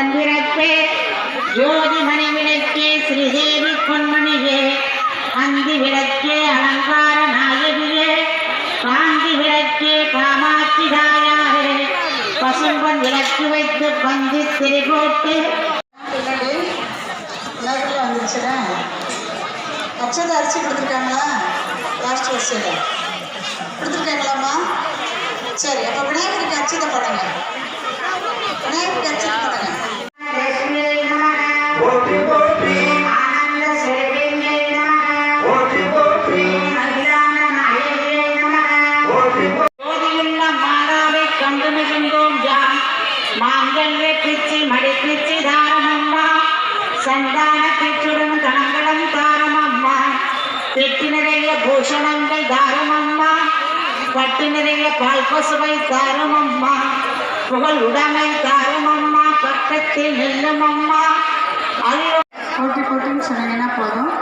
எந்தன் உடன்பிறப்பே ஜோதி மணிவிளக்கே ஸ்ரீதேவி பொன்மணியே. அந்தி விளக்கே அலங்கார நாயகியே. காந்தி விளக்கே காமாட்சி தாயாரே. பசும்பன் விளக்கு வைத்து பந்தி திரிகோட்டு. வந்துருச்சுடா அச்சதை அரிசி கொடுத்துருக்காங்களா? லாஸ்ட் வரிசையில் கொடுத்துருக்காங்களாம்மா? சரி அப்போ விநாயகருக்கு அச்சதை பண்ணுங்க விநாயகருக்கு அச்சதை மாங்கல்ய பிச்சி மடி பிச்சி தாரமம்மா. சந்தான பிச்சுடன் கணங்களும் தாரமம்மா. பெட்டி நிறைய பூஷணங்கள் தாரமம்மா. பட்டு நிறைய பால் பசுவை தாரமம்மா. புகழ் உடைமை தாரமம்மா. பக்கத்தில் நில்லும் அம்மா அருள் போட்டி போட்டின்னு சொன்னீங்கன்னா போதும்.